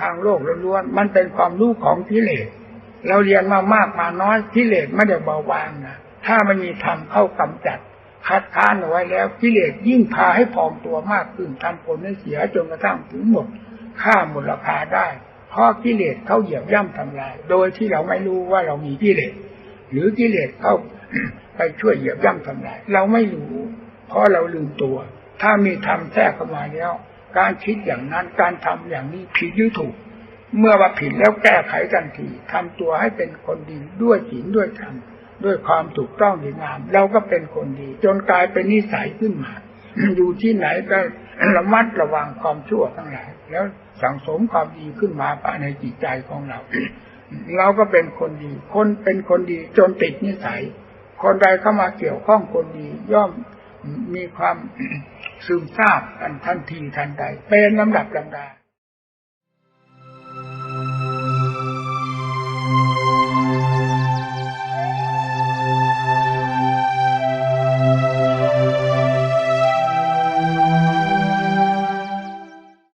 ทางโลกล้วนๆมันเป็นความรู้ของกิเลสเราเรียนมามากมาน้อยกิเลสไม่ได้เบาบางนะถ้ามันมีธรรมเข้ากำจัด คัดค้านเอาไว้แล้วกิเลสยิ่งพาให้พองตัวมากขึ้นทำผลให้เสียจนกระทั่งถึงหมดค่าหมดราคาได้เพราะกิเลสเขาเหยียบย่ำทำลาย โดยที่เราไม่รู้ว่าเรามีกิเลสหรือกิเลสเข้าไปช่วยเหยียบย่ำทำลาย เราไม่รู้ เพราะเราลืมตัว ถ้ามีธรรมแทรกเข้ามาแล้ว การคิดอย่างนั้นการทำอย่างนี้ผิดหรือถูก เมื่อว่าผิดแล้วแก้ไขทันทีทำตัวให้เป็นคนดีด้วยศีลด้วยธรรมด้วยความถูกต้องดีงาม เราก็เป็นคนดี จนกลายเป็นนิสัยขึ้นมา อยู่ที่ไหนก็ระมัดระวังความชั่วทั้งหลาย แล้วสังสมความดีขึ้นมาภายในจิตใจของเรา เราก็เป็นคนดี คนเป็นคนดีจนติดนิสัย คนใดเข้ามาเกี่ยวข้องคนดี ย่อมมีความ ซึมซาบกันทันทีทันใดเป็นลำดับลำดา